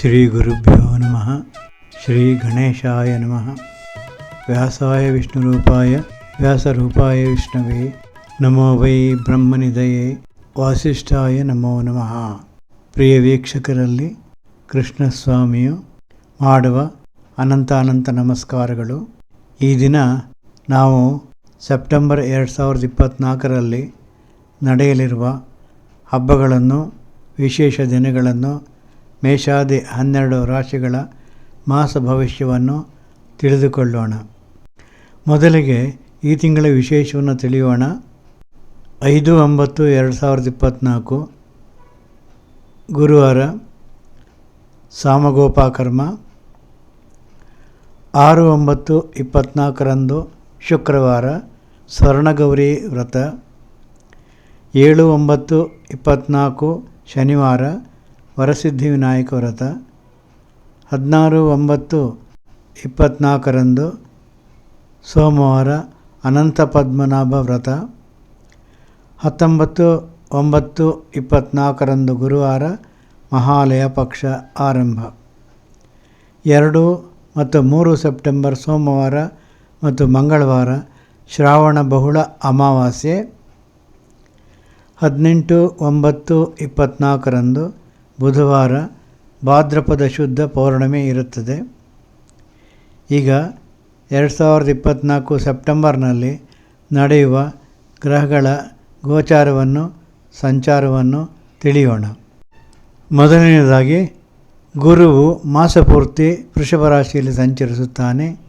ಶ್ರೀ ಗುರುಭ್ಯೋ ನಮಃ. ಶ್ರೀ ಗಣೇಶಾಯ ನಮಃ. ವ್ಯಾಸಾಯ ವಿಷ್ಣುರೂಪಾಯ, ವ್ಯಾಸರೂಪಾಯ ವಿಷ್ಣುವೇ. ನಮೋ ವೈ ಬ್ರಹ್ಮನಿದಯೇ. ವಾಸಿಷ್ಠಾಯ ನಮೋ ನಮಃ. ಪ್ರಿಯ ವೀಕ್ಷಕರಲ್ಲಿ ಕೃಷ್ಣಸ್ವಾಮಿಯು ಮಾಡುವ ಅನಂತ ಅನಂತ ನಮಸ್ಕಾರಗಳು. ಈ ದಿನ ನಾವು ಸೆಪ್ಟೆಂಬರ್ ಎರಡು ಸಾವಿರದ ಇಪ್ಪತ್ತ್ನಾಲ್ಕರಲ್ಲಿ ನಡೆಯಲಿರುವ ಹಬ್ಬಗಳನ್ನು, ವಿಶೇಷ ದಿನಗಳನ್ನು ಮೇಷಾದಿ ಹನ್ನೆರಡು ರಾಶಿಗಳ ಮಾಸ ಭವಿಷ್ಯವನ್ನು ತಿಳಿದುಕೊಳ್ಳೋಣ. ಮೊದಲಿಗೆ ಈ ತಿಂಗಳ ವಿಶೇಷವನ್ನು ತಿಳಿಯೋಣ. ಐದು ಒಂಬತ್ತು ಎರಡು ಸಾವಿರದ ಇಪ್ಪತ್ತ್ನಾಲ್ಕು ಗುರುವಾರ ಸಾಮಗೋಪಾಕರ್ಮ. ಆರು ಒಂಬತ್ತು ಇಪ್ಪತ್ತ್ನಾಲ್ಕರಂದು ಶುಕ್ರವಾರ ಸ್ವರ್ಣಗೌರಿ ವ್ರತ. ಏಳು ಒಂಬತ್ತು ಇಪ್ಪತ್ತ್ನಾಲ್ಕು ಶನಿವಾರ ವರಸಿದ್ಧಿ ವಿನಾಯಕ ವ್ರತ, ಹದಿನಾರು ಒಂಬತ್ತು ಇಪ್ಪತ್ತ್ನಾಲ್ಕರಂದು ಸೋಮವಾರ ಅನಂತ ಪದ್ಮನಾಭ ವ್ರತ, ಹತ್ತೊಂಬತ್ತು ಒಂಬತ್ತು ಇಪ್ಪತ್ತ್ನಾಲ್ಕರಂದು ಗುರುವಾರ ಮಹಾಲಯ ಪಕ್ಷ ಆರಂಭ. ಎರಡು ಮತ್ತು ಮೂರು ಸೆಪ್ಟೆಂಬರ್ ಸೋಮವಾರ ಮತ್ತು ಮಂಗಳವಾರ ಶ್ರಾವಣ ಬಹುಳ ಅಮಾವಾಸ್ಯೆ, ಹದಿನೆಂಟು ಒಂಬತ್ತು ಇಪ್ಪತ್ತ್ನಾಲ್ಕರಂದು ಬುಧವಾರ ಭಾದ್ರಪದ ಶುದ್ಧ ಪೌರ್ಣಮಿ ಇರುತ್ತದೆ. ಈಗ ಎರಡು ಸಾವಿರದ ಇಪ್ಪತ್ತ್ನಾಲ್ಕು ಸೆಪ್ಟೆಂಬರ್ನಲ್ಲಿ ನಡೆಯುವ ಗ್ರಹಗಳ ಗೋಚಾರವನ್ನು, ಸಂಚಾರವನ್ನು ತಿಳಿಯೋಣ. ಮೊದಲನೆಯದಾಗಿ, ಗುರುವು ಮಾಸಪೂರ್ತಿ ವೃಷಭ ರಾಶಿಯಲ್ಲಿ ಸಂಚರಿಸುತ್ತಾನೆ.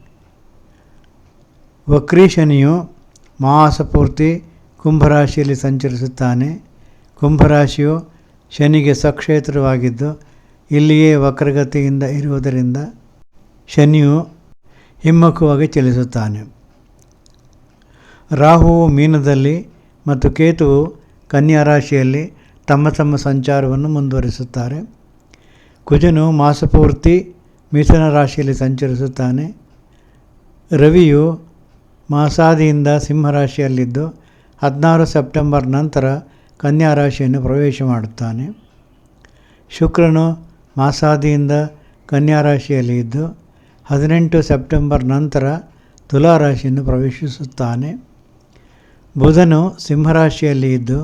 ವಕ್ರೀಶನಿಯು ಮಾಸಪೂರ್ತಿ ಕುಂಭರಾಶಿಯಲ್ಲಿ ಸಂಚರಿಸುತ್ತಾನೆ. ಕುಂಭರಾಶಿಯು ಶನಿಗೆ ಸಕ್ಷೇತ್ರವಾಗಿದ್ದು, ಇಲ್ಲಿಯೇ ವಕ್ರಗತಿಯಿಂದ ಇರುವುದರಿಂದ ಶನಿಯು ಹಿಮ್ಮುಖವಾಗಿ ಚಲಿಸುತ್ತಾನೆ. ರಾಹುವು ಮೀನದಲ್ಲಿ ಮತ್ತು ಕೇತುವು ಕನ್ಯಾ ರಾಶಿಯಲ್ಲಿ ತಮ್ಮ ತಮ್ಮ ಸಂಚಾರವನ್ನು ಮುಂದುವರಿಸುತ್ತಾರೆ. ಕುಜನು ಮಾಸಪೂರ್ತಿ ಮಿಥುನ ರಾಶಿಯಲ್ಲಿ ಸಂಚರಿಸುತ್ತಾನೆ. ರವಿಯು ಮಾಸಾದಿಯಿಂದ ಸಿಂಹರಾಶಿಯಲ್ಲಿದ್ದು ಹದಿನಾರು ಸೆಪ್ಟೆಂಬರ್ ನಂತರ ಕನ್ಯಾ ರಾಶಿಯನ್ನು ಪ್ರವೇಶ ಮಾಡುತ್ತಾನೆ. ಶುಕ್ರನು ಮಾಸಾದಿಯಿಂದ ಕನ್ಯಾ ರಾಶಿಯಲ್ಲಿ ಇದ್ದು, ಹದಿನೆಂಟು ಸೆಪ್ಟೆಂಬರ್ ನಂತರ ತುಲಾ ರಾಶಿಯನ್ನು ಪ್ರವೇಶಿಸುತ್ತಾನೆ. ಬುಧನು ಸಿಂಹರಾಶಿಯಲ್ಲಿ ಇದ್ದು,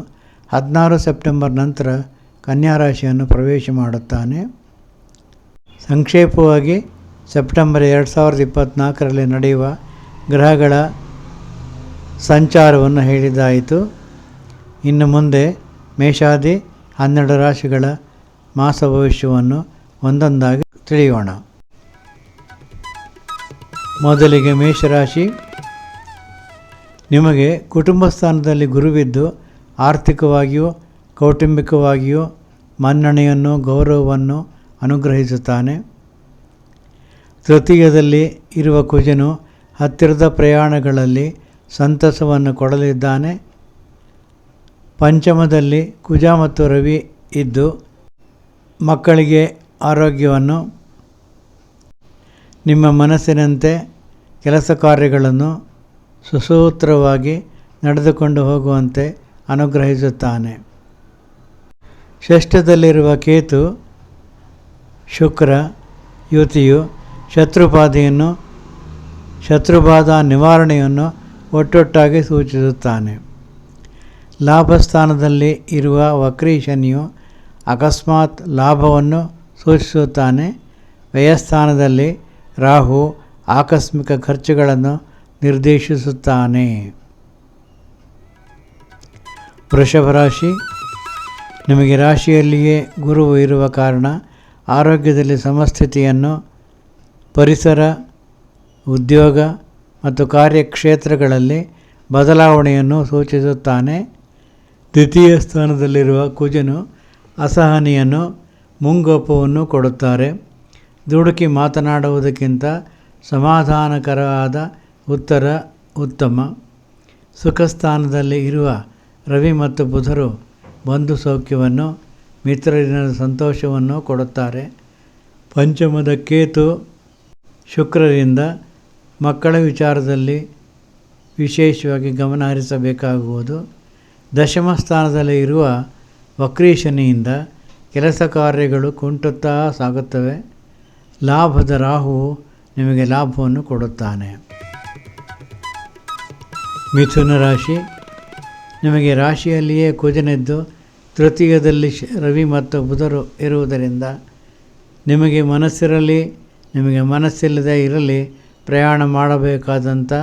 ಹದಿನಾರು ಸೆಪ್ಟೆಂಬರ್ ನಂತರ ಕನ್ಯಾ ರಾಶಿಯನ್ನು ಪ್ರವೇಶ ಮಾಡುತ್ತಾನೆ. ಸಂಕ್ಷೇಪವಾಗಿ, ಸೆಪ್ಟೆಂಬರ್ ಎರಡು ಸಾವಿರದ ಇಪ್ಪತ್ತ್ನಾಲ್ಕರಲ್ಲಿ ನಡೆಯುವ ಗ್ರಹಗಳ ಸಂಚಾರವನ್ನು ಹೇಳಿದ್ದಾಯಿತು ಇನ್ನು ಮುಂದೆ ಮೇಷಾದಿ ಹನ್ನೆರಡು ರಾಶಿಗಳ ಮಾಸ ಭವಿಷ್ಯವನ್ನು ಒಂದೊಂದಾಗಿ ತಿಳಿಯೋಣ. ಮೊದಲಿಗೆ ಮೇಷರಾಶಿ. ನಿಮಗೆ ಕುಟುಂಬ ಸ್ಥಾನದಲ್ಲಿ ಗುರುವಿದ್ದು ಆರ್ಥಿಕವಾಗಿಯೂ, ಕೌಟುಂಬಿಕವಾಗಿಯೂ ಮನ್ನಣೆಯನ್ನು, ಗೌರವವನ್ನು ಅನುಗ್ರಹಿಸುತ್ತಾನೆ. ತೃತೀಯದಲ್ಲಿ ಇರುವ ಕುಜನು ಹತ್ತಿರದ ಪ್ರಯಾಣಗಳಲ್ಲಿ ಸಂತಸವನ್ನು ಕೊಡಲಿದ್ದಾನೆ. ಪಂಚಮದಲ್ಲಿ ಕುಜ ಮತ್ತು ರವಿ ಇದ್ದು ಮಕ್ಕಳಿಗೆ ಆರೋಗ್ಯವನ್ನು, ನಿಮ್ಮ ಮನಸ್ಸಿನಂತೆ ಕೆಲಸ ಕಾರ್ಯಗಳನ್ನು ಸುಸೂತ್ರವಾಗಿ ನಡೆದುಕೊಂಡು ಹೋಗುವಂತೆ ಅನುಗ್ರಹಿಸುತ್ತಾನೆ. ಷಷ್ಠದಲ್ಲಿರುವ ಕೇತು, ಶುಕ್ರ, ಯುತಿಯು ಶತ್ರುಬಾಧೆಯನ್ನು ಶತ್ರುಬಾಧ ನಿವಾರಣೆಯನ್ನು ಒಟ್ಟೊಟ್ಟಾಗಿ ಸೂಚಿಸುತ್ತಾನೆ. ಲಾಭಸ್ಥಾನದಲ್ಲಿ ಇರುವ ವಕ್ರೀಶನಿಯು ಅಕಸ್ಮಾತ್ ಲಾಭವನ್ನು ಸೂಚಿಸುತ್ತಾನೆ. ವ್ಯಯಸ್ಥಾನದಲ್ಲಿ ರಾಹು ಆಕಸ್ಮಿಕ ಖರ್ಚುಗಳನ್ನು ನಿರ್ದೇಶಿಸುತ್ತಾನೆ. ವೃಷಭ ರಾಶಿ, ನಿಮಗೆ ರಾಶಿಯಲ್ಲಿಯೇ ಗುರು ಇರುವ ಕಾರಣ ಆರೋಗ್ಯದಲ್ಲಿ ಸಮಸ್ಥಿತಿಯನ್ನು ಪರಿಸರ, ಉದ್ಯೋಗ ಮತ್ತು ಕಾರ್ಯಕ್ಷೇತ್ರಗಳಲ್ಲಿ ಬದಲಾವಣೆಯನ್ನು ಸೂಚಿಸುತ್ತಾನೆ. ದ್ವಿತೀಯ ಸ್ಥಾನದಲ್ಲಿರುವ ಕುಜನು ಅಸಹನಿಯನ್ನು ಮುಂಗೋಪವನ್ನು ಕೊಡುತ್ತಾರೆ. ದುಡುಕಿ ಮಾತನಾಡುವುದಕ್ಕಿಂತ ಸಮಾಧಾನಕರವಾದ ಉತ್ತರ ಉತ್ತಮ. ಸುಖಸ್ಥಾನದಲ್ಲಿ ಇರುವ ರವಿ ಮತ್ತು ಬುಧರು ಬಂಧು ಸೌಖ್ಯವನ್ನು ಮಿತ್ರರಿನ ಸಂತೋಷವನ್ನು ಕೊಡುತ್ತಾರೆ. ಪಂಚಮದ ಕೇತು ಶುಕ್ರರಿಂದ ಮಕ್ಕಳ ವಿಚಾರದಲ್ಲಿ ವಿಶೇಷವಾಗಿ ಗಮನ ಹರಿಸಬೇಕಾಗುವುದು. ದಶಮ ಸ್ಥಾನದಲ್ಲಿ ಇರುವ ವಕ್ರೀಶನಿಯಿಂದ ಕೆಲಸ ಕಾರ್ಯಗಳು ಕುಂಟುತ್ತಾ ಸಾಗುತ್ತವೆ. ಲಾಭದ ರಾಹು ನಿಮಗೆ ಲಾಭವನ್ನು ಕೊಡುತ್ತಾನೆ. ಮಿಥುನ ರಾಶಿ. ನಿಮಗೆ ರಾಶಿಯಲ್ಲಿಯೇ ಕುಜನೆದ್ದು ತೃತೀಯದಲ್ಲಿ ರವಿ ಮತ್ತು ಬುಧರು ಇರುವುದರಿಂದ ನಿಮಗೆ ಮನಸ್ಸಿರಲಿ, ನಿಮಗೆ ಮನಸ್ಸಿಲ್ಲದೆ ಇರಲಿ ಪ್ರಯಾಣ ಮಾಡಬೇಕಾದಂಥ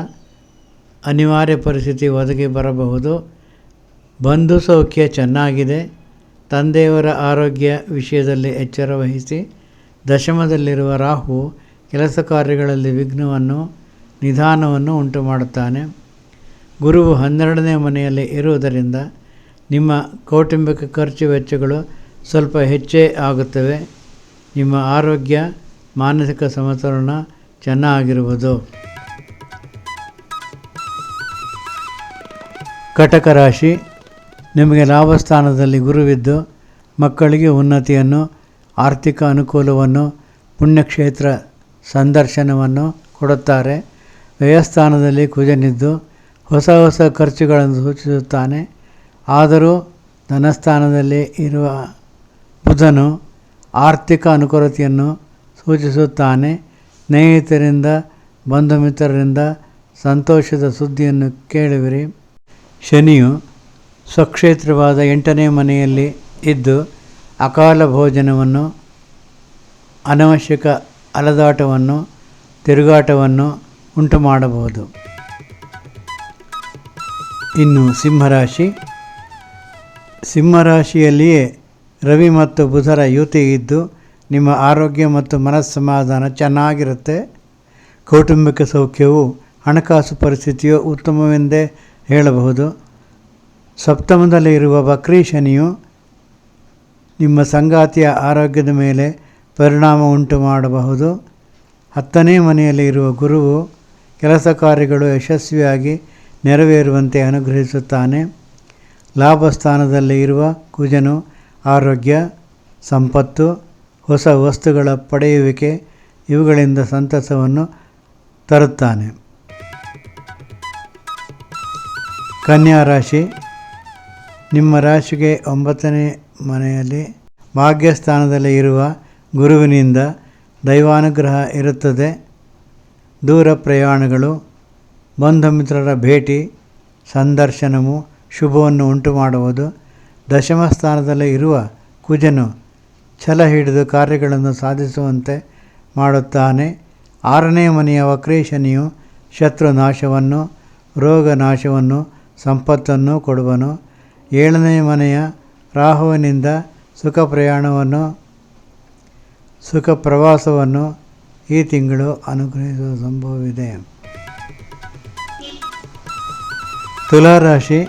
ಅನಿವಾರ್ಯ ಪರಿಸ್ಥಿತಿ ಒದಗಿ ಬರಬಹುದು. ಬಂಧು ಸೌಖ್ಯ ಚೆನ್ನಾಗಿದೆ. ತಂದೆಯವರ ಆರೋಗ್ಯ ವಿಷಯದಲ್ಲಿ ಎಚ್ಚರ ವಹಿಸಿ, ದಶಮದಲ್ಲಿರುವ ರಾಹು ಕೆಲಸ ಕಾರ್ಯಗಳಲ್ಲಿ ವಿಘ್ನವನ್ನು, ನಿಧಾನವನ್ನು ಉಂಟು ಮಾಡುತ್ತಾನೆ ಗುರುವು ಹನ್ನೆರಡನೇ ಮನೆಯಲ್ಲಿ ಇರುವುದರಿಂದ ನಿಮ್ಮ ಕೌಟುಂಬಿಕ ಖರ್ಚು ವೆಚ್ಚಗಳು ಸ್ವಲ್ಪ ಹೆಚ್ಚೇ ಆಗುತ್ತವೆ. ನಿಮ್ಮ ಆರೋಗ್ಯ, ಮಾನಸಿಕ ಸಮತೋಲನ ಚೆನ್ನಾಗಿರುವುದು. ಕಟಕ ರಾಶಿ. ನಿಮಗೆ ಲಾಭಸ್ಥಾನದಲ್ಲಿ ಗುರುವಿದ್ದು, ಮಕ್ಕಳಿಗೆ ಉನ್ನತಿಯನ್ನು, ಆರ್ಥಿಕ ಅನುಕೂಲವನ್ನು, ಪುಣ್ಯಕ್ಷೇತ್ರ ಸಂದರ್ಶನವನ್ನು ಕೊಡುತ್ತಾರೆ. ವ್ಯಯಸ್ಥಾನದಲ್ಲಿ ಕುಜನಿದ್ದು, ಹೊಸ ಹೊಸ ಖರ್ಚುಗಳನ್ನು ಸೂಚಿಸುತ್ತಾನೆ. ಆದರೂ ಧನಸ್ಥಾನದಲ್ಲಿ ಇರುವ ಬುಧನು ಆರ್ಥಿಕ ಅನುಕೂಲತೆಯನ್ನು ಸೂಚಿಸುತ್ತಾನೆ. ಸ್ನೇಹಿತರಿಂದ, ಬಂಧು ಮಿತ್ರರಿಂದ ಸಂತೋಷದ ಸುದ್ದಿಯನ್ನು ಕೇಳುವಿರಿ. ಶನಿಯು ಸ್ವಕ್ಷೇತ್ರವಾದ ಎಂಟನೇ ಮನೆಯಲ್ಲಿ ಇದ್ದು ಅಕಾಲ ಭೋಜನವನ್ನು, ಅನವಶ್ಯಕ ಅಲದಾಟವನ್ನು, ತಿರುಗಾಟವನ್ನು ಉಂಟು ಮಾಡಬಹುದು ಇನ್ನು ಸಿಂಹರಾಶಿ. ಸಿಂಹರಾಶಿಯಲ್ಲಿಯೇ ರವಿ ಮತ್ತು ಬುಧರ ಯುತಿ ಇದ್ದು ನಿಮ್ಮ ಆರೋಗ್ಯ ಮತ್ತು ಮನಸ್ಸಮಾಧಾನ ಚೆನ್ನಾಗಿರುತ್ತೆ. ಕೌಟುಂಬಿಕ ಸೌಖ್ಯವು ಹಣಕಾಸು ಪರಿಸ್ಥಿತಿಯು ಉತ್ತಮವೆಂದೇ ಹೇಳಬಹುದು. ಸಪ್ತಮದಲ್ಲಿ ಇರುವ ಬಕ್ರಿ ಶನಿಯು ನಿಮ್ಮ ಸಂಗಾತಿಯ ಆರೋಗ್ಯದ ಮೇಲೆ ಪರಿಣಾಮ ಉಂಟು ಮಾಡಬಹುದು. ಹತ್ತನೇ ಮನೆಯಲ್ಲಿ ಇರುವ ಗುರುವು ಕೆಲಸ ಕಾರ್ಯಗಳು ಯಶಸ್ವಿಯಾಗಿ ನೆರವೇರುವಂತೆ ಅನುಗ್ರಹಿಸುತ್ತಾನೆ. ಲಾಭಸ್ಥಾನದಲ್ಲಿ ಇರುವ ಕುಜನು ಆರೋಗ್ಯ, ಸಂಪತ್ತು, ಹೊಸ ವಸ್ತುಗಳ ಪಡೆಯುವಿಕೆ ಇವುಗಳಿಂದ ಸಂತಸವನ್ನು ತರುತ್ತಾನೆ. ಕನ್ಯಾ ರಾಶಿ ನಿಮ್ಮ ರಾಶಿಗೆ ಒಂಬತ್ತನೇ ಮನೆಯಲ್ಲಿ ಭಾಗ್ಯಸ್ಥಾನದಲ್ಲಿ ಇರುವ ಗುರುವಿನಿಂದ ದೈವಾನುಗ್ರಹ ಇರುತ್ತದೆ. ದೂರ ಪ್ರಯಾಣಗಳು, ಬಂಧು ಮಿತ್ರರ ಭೇಟಿ, ಸಂದರ್ಶನವು ಶುಭವನ್ನು ಉಂಟು ಮಾಡುವುದು ದಶಮ ಸ್ಥಾನದಲ್ಲಿ ಇರುವ ಕುಜನು ಛಲ ಹಿಡಿದು ಕಾರ್ಯಗಳನ್ನು ಸಾಧಿಸುವಂತೆ ಮಾಡುತ್ತಾನೆ. ಆರನೇ ಮನೆಯ ವಕ್ರೇಶನಿಯು ಶತ್ರು ನಾಶವನ್ನು ರೋಗ ನಾಶವನ್ನು ಸಂಪತ್ತನ್ನು ಕೊಡುವನು. ಏಳನೇ ಮನೆಯ ರಾಹುವಿನಿಂದ ಸುಖ ಪ್ರಯಾಣವನ್ನು ಸುಖ ಪ್ರವಾಸವನ್ನು ಈ ತಿಂಗಳು ಅನುಗ್ರಹಿಸುವ ಸಂಭವವಿದೆ. ತುಲಾರಾಶಿ.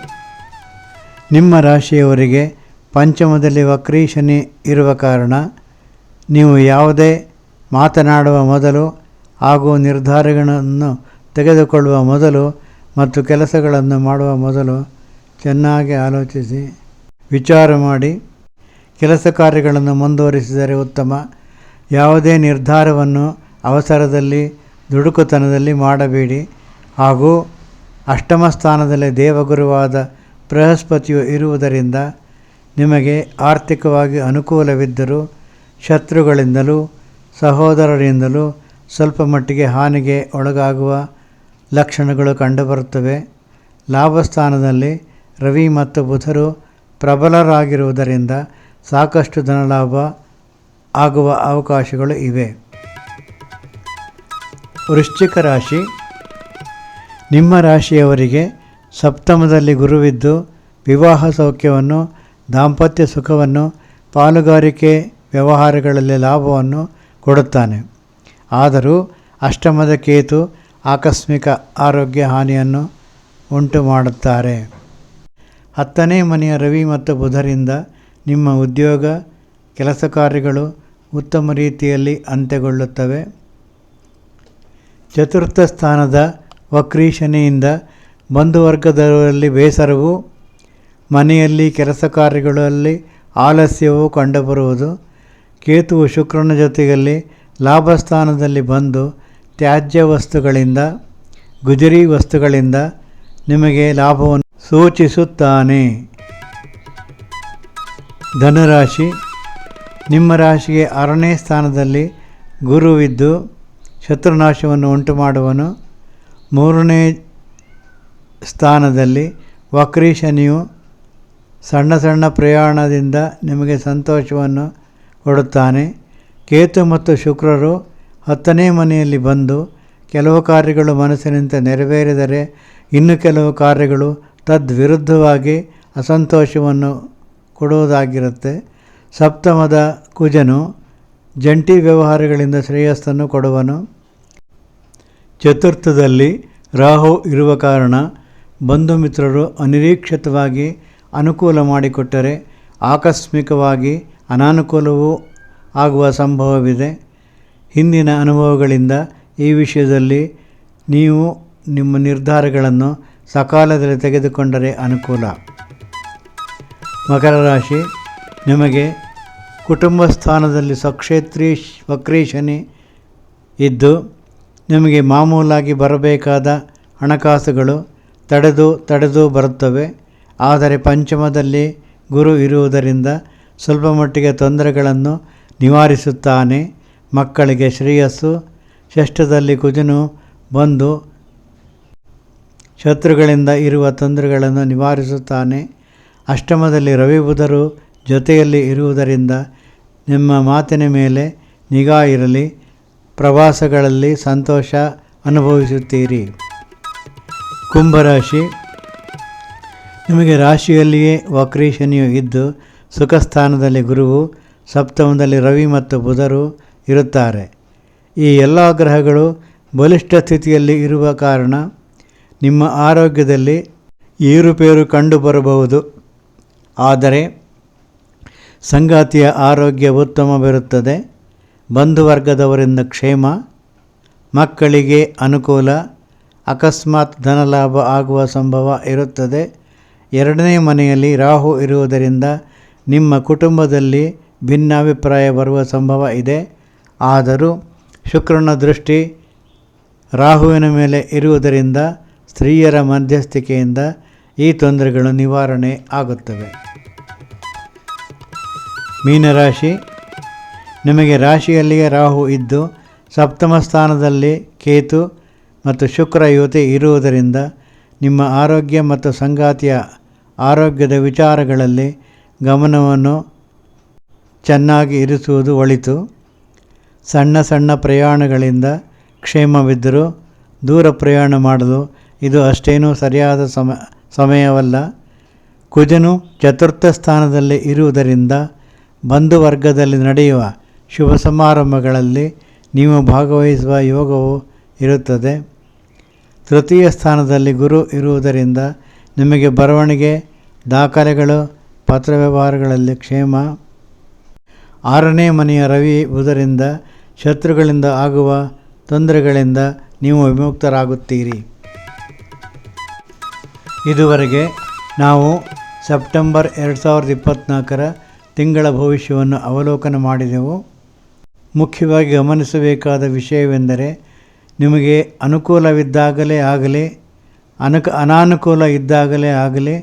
ನಿಮ್ಮ ರಾಶಿಯವರಿಗೆ ಪಂಚಮದಲ್ಲಿ ವಕ್ರೀ ಶನಿ ಇರುವ ಕಾರಣ ನೀವು ಯಾವುದೇ ಮಾತನಾಡುವ ಮೊದಲು ಹಾಗೂ ನಿರ್ಧಾರಗಳನ್ನು ತೆಗೆದುಕೊಳ್ಳುವ ಮೊದಲು ಮತ್ತು ಕೆಲಸಗಳನ್ನು ಮಾಡುವ ಮೊದಲು ಚೆನ್ನಾಗಿ ಆಲೋಚಿಸಿ, ವಿಚಾರ ಮಾಡಿ, ಕೆಲಸ ಕಾರ್ಯಗಳನ್ನು ಮುಂದುವರಿಸಿದರೆ ಉತ್ತಮ. ಯಾವುದೇ ನಿರ್ಧಾರವನ್ನು ಅವಸರದಲ್ಲಿ, ದುಡುಕುತನದಲ್ಲಿ ಮಾಡಬೇಡಿ. ಹಾಗೂ ಅಷ್ಟಮ ಸ್ಥಾನದಲ್ಲಿ ದೇವಗುರುವಾದ ಬೃಹಸ್ಪತಿಯು ಇರುವುದರಿಂದ ನಿಮಗೆ ಆರ್ಥಿಕವಾಗಿ ಅನುಕೂಲವಿದ್ದರೂ, ಶತ್ರುಗಳಿಂದಲೂ, ಸಹೋದರರಿಂದಲೂ ಸ್ವಲ್ಪ ಮಟ್ಟಿಗೆ ಹಾನಿಗೆ ಒಳಗಾಗುವ ಲಕ್ಷಣಗಳು ಕಂಡುಬರುತ್ತವೆ. ಲಾಭಸ್ಥಾನದಲ್ಲಿ ರವಿ ಮತ್ತು ಬುಧರು ಪ್ರಬಲರಾಗಿರುವುದರಿಂದ ಸಾಕಷ್ಟು ಧನಲಾಭ ಆಗುವ ಅವಕಾಶಗಳು ಇವೆ. ವೃಶ್ಚಿಕ ರಾಶಿ. ನಿಮ್ಮ ರಾಶಿಯವರಿಗೆ ಸಪ್ತಮದಲ್ಲಿ ಗುರುವಿದ್ದು ವಿವಾಹ ಸೌಖ್ಯವನ್ನು, ದಾಂಪತ್ಯ ಸುಖವನ್ನು, ಪಾಲುಗಾರಿಕೆ ವ್ಯವಹಾರಗಳಲ್ಲಿ ಲಾಭವನ್ನು ಕೊಡುತ್ತಾನೆ. ಆದರೂ ಅಷ್ಟಮದ ಕೇತು ಆಕಸ್ಮಿಕ ಆರೋಗ್ಯ ಹಾನಿಯನ್ನು ಉಂಟು ಮಾಡುತ್ತಾರೆ ಹತ್ತನೇ ಮನೆಯ ರವಿ ಮತ್ತು ಬುಧರಿಂದ ನಿಮ್ಮ ಉದ್ಯೋಗ, ಕೆಲಸ ಕಾರ್ಯಗಳು ಉತ್ತಮ ರೀತಿಯಲ್ಲಿ ಅಂತ್ಯಗೊಳ್ಳುತ್ತವೆ. ಚತುರ್ಥ ಸ್ಥಾನದ ವಕ್ರೀ ಶನಿಯಿಂದ ಬಂಧುವರ್ಗದವರಲ್ಲಿ ಬೇಸರವು, ಮನೆಯಲ್ಲಿ ಕೆಲಸ ಕಾರ್ಯಗಳಲ್ಲಿ ಆಲಸ್ಯವು ಕಂಡುಬರುವುದು. ಕೇತುವು ಶುಕ್ರನ ಜೊತೆಯಲ್ಲಿ ಲಾಭಸ್ಥಾನದಲ್ಲಿ ಬಂದು ತ್ಯಾಜ್ಯ ವಸ್ತುಗಳಿಂದ, ಗುಜರಿ ವಸ್ತುಗಳಿಂದ ನಿಮಗೆ ಲಾಭವನ್ನು ಸೂಚಿಸುತ್ತಾನೆ. ಧನುರಾಶಿ. ನಿಮ್ಮ ರಾಶಿಗೆ ಆರನೇ ಸ್ಥಾನದಲ್ಲಿ ಗುರುವಿದ್ದು ಶತ್ರುನಾಶವನ್ನು ಉಂಟು ಮಾಡುವನು ಮೂರನೇ ಸ್ಥಾನದಲ್ಲಿ ವಕ್ರಿ ಶನಿಯು ಸಣ್ಣ ಸಣ್ಣ ಪ್ರಯಾಣದಿಂದ ನಿಮಗೆ ಸಂತೋಷವನ್ನು ಕೊಡುತ್ತಾನೆ. ಕೇತು ಮತ್ತು ಶುಕ್ರರು ಹತ್ತನೇ ಮನೆಯಲ್ಲಿ ಬಂದು ಕೆಲವು ಕಾರ್ಯಗಳು ಮನಸ್ಸಿನಿಂದ ನೆರವೇರಿದರೆ ಇನ್ನು ಕೆಲವು ಕಾರ್ಯಗಳು ತದ್ವಿರುದ್ಧವಾಗಿ ಅಸಂತೋಷವನ್ನು ಕೊಡುವುದಾಗಿರುತ್ತೆ. ಸಪ್ತಮದ ಕುಜನು ಜಂಟಿ ವ್ಯವಹಾರಗಳಿಂದ ಶ್ರೇಯಸ್ಸನ್ನು ಕೊಡುವನು. ಚತುರ್ಥದಲ್ಲಿ ರಾಹು ಇರುವ ಕಾರಣ ಬಂಧು ಮಿತ್ರರು ಅನಿರೀಕ್ಷಿತವಾಗಿ ಅನುಕೂಲ ಮಾಡಿಕೊಟ್ಟರೆ ಆಕಸ್ಮಿಕವಾಗಿ ಅನಾನುಕೂಲವೂ ಆಗುವ ಸಂಭವವಿದೆ. ಹಿಂದಿನ ಅನುಭವಗಳಿಂದ ಈ ವಿಷಯದಲ್ಲಿ ನೀವು ನಿಮ್ಮ ನಿರ್ಧಾರಗಳನ್ನು ಸಕಾಲದಲ್ಲಿ ತೆಗೆದುಕೊಂಡರೆ ಅನುಕೂಲ. ಮಕರ ರಾಶಿ, ನಿಮಗೆ ಕುಟುಂಬ ಸ್ಥಾನದಲ್ಲಿ ಸ್ವಕ್ಷೇತ್ರೀ ವಕ್ರೀ ಶನಿ ಇದ್ದು, ನಿಮಗೆ ಮಾಮೂಲಾಗಿ ಬರಬೇಕಾದ ಹಣಕಾಸುಗಳು ತಡೆದು ತಡೆದು ಬರುತ್ತವೆ. ಆದರೆ ಪಂಚಮದಲ್ಲಿ ಗುರು ಇರುವುದರಿಂದ ಸ್ವಲ್ಪ ಮಟ್ಟಿಗೆ ತೊಂದರೆಗಳನ್ನು ನಿವಾರಿಸುತ್ತಾನೆ. ಮಕ್ಕಳಿಗೆ ಶ್ರೇಯಸ್ಸು, ಷಷ್ಠದಲ್ಲಿ ಕುಜನು ಬಂದು ಶತ್ರುಗಳಿಂದ ಇರುವ ತೊಂದರೆಗಳನ್ನು ನಿವಾರಿಸುತ್ತಾನೆ. ಅಷ್ಟಮದಲ್ಲಿ ರವಿ ಬುಧರು ಜೊತೆಯಲ್ಲಿ ಇರುವುದರಿಂದ ನಿಮ್ಮ ಮಾತಿನ ಮೇಲೆ ನಿಗಾ ಇರಲಿ, ಪ್ರವಾಸಗಳಲ್ಲಿ ಸಂತೋಷ ಅನುಭವಿಸುತ್ತೀರಿ. ಕುಂಭರಾಶಿ. ನಿಮಗೆ ರಾಶಿಯಲ್ಲಿಯೇ ವಕ್ರೀ ಶನಿಯು ಇದ್ದು ಸುಖ ಸ್ಥಾನದಲ್ಲಿ ಗುರುವು, ಸಪ್ತಮದಲ್ಲಿ ರವಿ ಮತ್ತು ಬುಧರು ಇರುತ್ತಾರೆ. ಈ ಎಲ್ಲ ಗ್ರಹಗಳು ಬಲಿಷ್ಠ ಸ್ಥಿತಿಯಲ್ಲಿ ಇರುವ ಕಾರಣ ನಿಮ್ಮ ಆರೋಗ್ಯದಲ್ಲಿ ಏರುಪೇರು ಕಂಡುಬರಬಹುದು. ಆದರೆ ಸಂಗಾತಿಯ ಆರೋಗ್ಯ ಉತ್ತಮವಿರುತ್ತದೆ. ಬಂಧುವರ್ಗದವರಿಂದ ಕ್ಷೇಮ, ಮಕ್ಕಳಿಗೆ ಅನುಕೂಲ, ಅಕಸ್ಮಾತ್ ಧನಲಾಭ ಆಗುವ ಸಂಭವ ಇರುತ್ತದೆ. ಎರಡನೇ ಮನೆಯಲ್ಲಿ ರಾಹು ಇರುವುದರಿಂದ ನಿಮ್ಮ ಕುಟುಂಬದಲ್ಲಿ ಭಿನ್ನಾಭಿಪ್ರಾಯ ಬರುವ ಸಂಭವ ಇದೆ. ಆದರೂ ಶುಕ್ರನ ದೃಷ್ಟಿ ರಾಹುವಿನ ಮೇಲೆ ಇರುವುದರಿಂದ ಸ್ತ್ರೀಯರ ಮಧ್ಯಸ್ಥಿಕೆಯಿಂದ ಈ ತೊಂದರೆಗಳು ನಿವಾರಣೆ ಆಗುತ್ತವೆ. ಮೀನರಾಶಿ. ನಿಮಗೆ ರಾಶಿಯಲ್ಲಿಯೇ ರಾಹು ಇದ್ದು, ಸಪ್ತಮ ಸ್ಥಾನದಲ್ಲಿ ಕೇತು ಮತ್ತು ಶುಕ್ರ ಯುವತಿ ಇರುವುದರಿಂದ ನಿಮ್ಮ ಆರೋಗ್ಯ ಮತ್ತು ಸಂಗಾತಿಯ ಆರೋಗ್ಯದ ವಿಚಾರಗಳಲ್ಲಿ ಗಮನವನ್ನು ಚೆನ್ನಾಗಿ ಇರಿಸುವುದು ಒಳಿತು. ಸಣ್ಣ ಸಣ್ಣ ಪ್ರಯಾಣಗಳಿಂದ ಕ್ಷೇಮವಿದ್ದರೂ ದೂರ ಪ್ರಯಾಣ ಮಾಡಲು ಇದು ಅಷ್ಟೇನೂ ಸರಿಯಾದ ಸಮ, ಸಮಯವಲ್ಲ. ಕುಜನು ಚತುರ್ಥ ಸ್ಥಾನದಲ್ಲಿ ಇರುವುದರಿಂದ ಬಂಧುವರ್ಗದಲ್ಲಿ ನಡೆಯುವ ಶುಭ ಸಮಾರಂಭಗಳಲ್ಲಿ ನೀವು ಭಾಗವಹಿಸುವ ಯೋಗವು ಇರುತ್ತದೆ. ತೃತೀಯ ಸ್ಥಾನದಲ್ಲಿ ಗುರು ಇರುವುದರಿಂದ ನಿಮಗೆ ಬರವಣಿಗೆ, ದಾಖಲೆಗಳು ಪತ್ರ ವ್ಯವಹಾರಗಳಲ್ಲಿ ಕ್ಷೇಮ. ಆರನೇ ಮನೆಯ ರವಿ ಇರುವುದರಿಂದ ಶತ್ರುಗಳಿಂದ ಆಗುವ ತೊಂದರೆಗಳಿಂದ ನೀವು ವಿಮುಕ್ತರಾಗುತ್ತೀರಿ. ಇದುವರೆಗೆ ನಾವು ಸೆಪ್ಟೆಂಬರ್ ಎರಡು ಸಾವಿರದ ಇಪ್ಪತ್ತ್ನಾಲ್ಕರ ತಿಂಗಳ ಭವಿಷ್ಯವನ್ನು ಅವಲೋಕನ ಮಾಡಿದೆವು. ಮುಖ್ಯವಾಗಿ ಗಮನಿಸಬೇಕಾದ ವಿಷಯವೆಂದರೆ, ನಿಮಗೆ ಅನುಕೂಲವಿದ್ದಾಗಲೇ ಆಗಲಿ, ಅನುಕ, ಅನಾನುಕೂಲ ಇದ್ದಾಗಲೇ ಆಗಲಿ,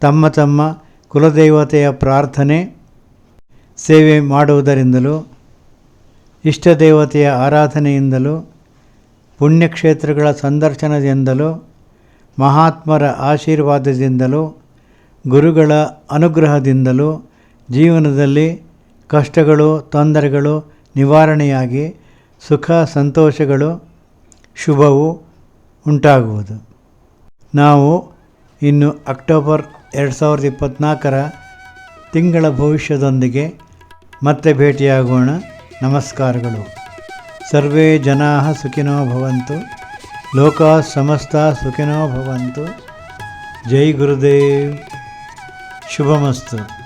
ತಮ್ಮ ತಮ್ಮ ಕುಲದೇವತೆಯ ಪ್ರಾರ್ಥನೆ, ಸೇವೆ ಮಾಡುವುದರಿಂದಲೂ ಇಷ್ಟ ದೇವತೆಯ ಆರಾಧನೆಯಿಂದಲೂ, ಪುಣ್ಯಕ್ಷೇತ್ರಗಳ ಸಂದರ್ಶನದಿಂದಲೂ ಮಹಾತ್ಮರ ಆಶೀರ್ವಾದದಿಂದಲೂ, ಗುರುಗಳ ಅನುಗ್ರಹದಿಂದಲೂ, ಜೀವನದಲ್ಲಿ ಕಷ್ಟಗಳು, ತೊಂದರೆಗಳು ನಿವಾರಣೆಯಾಗಿ ಸುಖ, ಸಂತೋಷಗಳು, ಶುಭವು ಉಂಟಾಗುವುದು. ನಾವು ಇನ್ನು ಅಕ್ಟೋಬರ್ ಎರಡು ಸಾವಿರದ ಇಪ್ಪತ್ತ್ನಾಲ್ಕರ ತಿಂಗಳ ಭವಿಷ್ಯದೊಂದಿಗೆ ಮತ್ತೆ ಭೇಟಿಯಾಗೋಣ. ನಮಸ್ಕಾರಗಳು. ಸರ್ವೇ ಜನಾ ಸುಖಿನೋ ಭವಂತು. लोका समस्ता सुखिनो भवन्तु। जय गुरुदेव। शुभमस्तु।